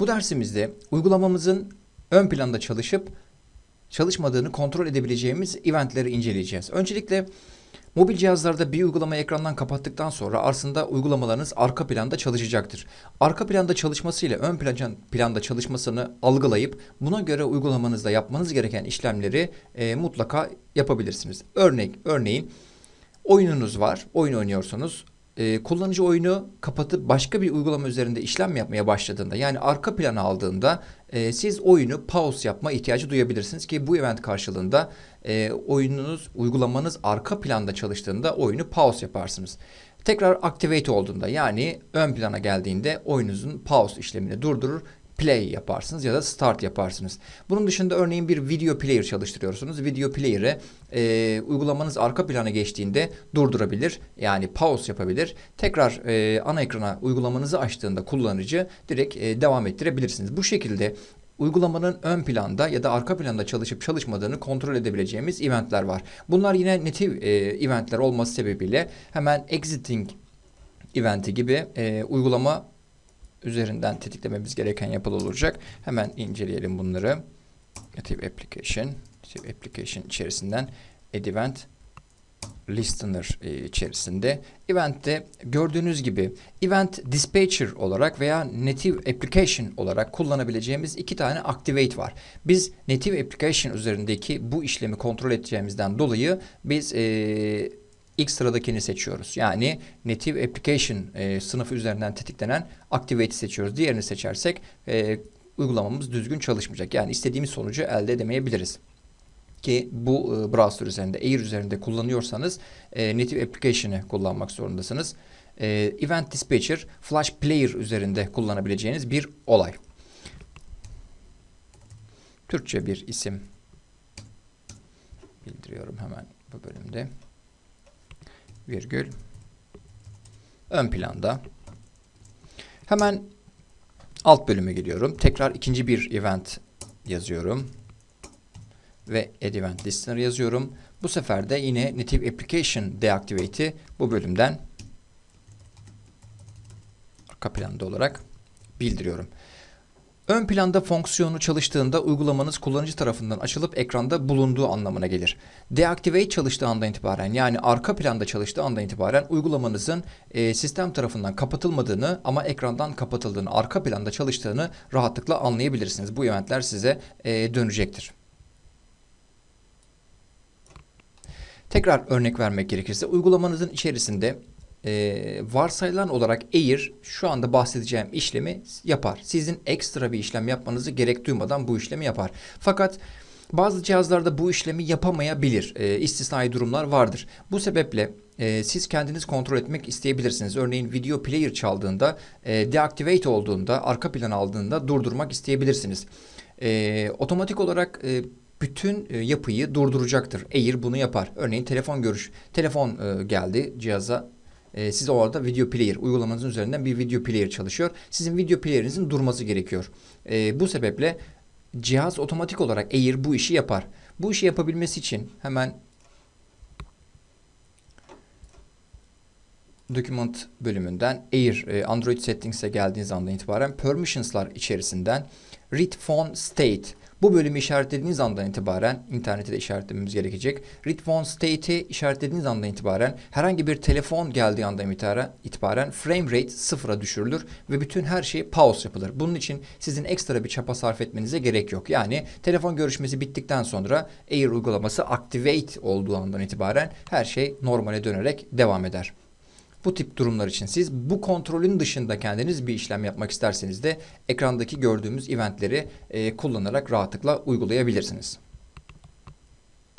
Bu dersimizde uygulamamızın ön planda çalışıp çalışmadığını kontrol edebileceğimiz eventleri inceleyeceğiz. Öncelikle mobil cihazlarda bir uygulamayı ekrandan kapattıktan sonra aslında uygulamalarınız arka planda çalışacaktır. Arka planda çalışmasıyla ön plan- planda çalışmasını algılayıp buna göre uygulamanızda yapmanız gereken işlemleri e, mutlaka yapabilirsiniz. Örnek örneğin oyununuz var, oyun oynuyorsunuz. Ee, kullanıcı oyunu kapatıp başka bir uygulama üzerinde işlem yapmaya başladığında yani arka plana aldığında e, siz oyunu pause yapma ihtiyacı duyabilirsiniz ki bu event karşılığında e, oyununuz, uygulamanız arka planda çalıştığında oyunu pause yaparsınız. Tekrar activate olduğunda yani ön plana geldiğinde oyununuzun pause işlemini durdurur play yaparsınız ya da start yaparsınız. Bunun dışında örneğin bir video player çalıştırıyorsunuz. Video player'ı e, uygulamanız arka plana geçtiğinde durdurabilir. Yani pause yapabilir. Tekrar e, ana ekrana uygulamanızı açtığında kullanıcı direkt e, devam ettirebilirsiniz. Bu şekilde uygulamanın ön planda ya da arka planda çalışıp çalışmadığını kontrol edebileceğimiz eventler var. Bunlar yine native e, eventler olması sebebiyle hemen exiting eventi gibi e, uygulama üzerinden tetiklememiz gereken yapılı olacak. Hemen inceleyelim bunları. Native Application, Native Application içerisinden Add Event Listener e, içerisinde. Event'te gördüğünüz gibi Event Dispatcher olarak veya Native Application olarak kullanabileceğimiz iki tane Activate var. Biz Native Application üzerindeki bu işlemi kontrol edeceğimizden dolayı biz e, ilk sıradakini seçiyoruz. Yani Native Application e, sınıfı üzerinden tetiklenen Activate'i seçiyoruz. Diğerini seçersek e, uygulamamız düzgün çalışmayacak. Yani istediğimiz sonucu elde edemeyebiliriz. Ki bu e, browser üzerinde, Air üzerinde kullanıyorsanız e, Native Application'ı kullanmak zorundasınız. E, Event Dispatcher, Flash Player üzerinde kullanabileceğiniz bir olay. Türkçe bir isim bildiriyorum hemen bu bölümde virgül ön planda. Hemen alt bölüme geliyorum. Tekrar ikinci bir event yazıyorum. Ve add event listener yazıyorum. Bu sefer de yine native application deactivate'i bu bölümden arka planda olarak bildiriyorum. Ön planda fonksiyonu çalıştığında uygulamanız kullanıcı tarafından açılıp ekranda bulunduğu anlamına gelir. Deactivate çalıştığı andan itibaren yani arka planda çalıştığı andan itibaren uygulamanızın e, sistem tarafından kapatılmadığını ama ekrandan kapatıldığını, arka planda çalıştığını rahatlıkla anlayabilirsiniz. Bu eventler size e, dönecektir. Tekrar örnek vermek gerekirse uygulamanızın içerisinde e, varsayılan olarak Air şu anda bahsedeceğim işlemi yapar. Sizin ekstra bir işlem yapmanızı gerek duymadan bu işlemi yapar. Fakat bazı cihazlarda bu işlemi yapamayabilir. E, istisnai durumlar vardır. Bu sebeple e, siz kendiniz kontrol etmek isteyebilirsiniz. Örneğin video player çaldığında, e, deactivate olduğunda, arka plan aldığında durdurmak isteyebilirsiniz. E, otomatik olarak e, bütün e, yapıyı durduracaktır. Air bunu yapar. Örneğin telefon görüş, telefon e, geldi cihaza e, siz orada video player uygulamanızın üzerinden bir video player çalışıyor. Sizin video playerinizin durması gerekiyor. E, bu sebeple cihaz otomatik olarak Air bu işi yapar. Bu işi yapabilmesi için hemen document bölümünden Air e, Android Settings'e geldiğiniz andan itibaren permissions'lar içerisinden read phone state bu bölümü işaretlediğiniz andan itibaren internete de işaretlememiz gerekecek. Read state'i işaretlediğiniz andan itibaren herhangi bir telefon geldiği andan itibaren, frame rate sıfıra düşürülür ve bütün her şey pause yapılır. Bunun için sizin ekstra bir çaba sarf etmenize gerek yok. Yani telefon görüşmesi bittikten sonra Air uygulaması activate olduğu andan itibaren her şey normale dönerek devam eder. Bu tip durumlar için siz bu kontrolün dışında kendiniz bir işlem yapmak isterseniz de ekrandaki gördüğümüz eventleri e, kullanarak rahatlıkla uygulayabilirsiniz.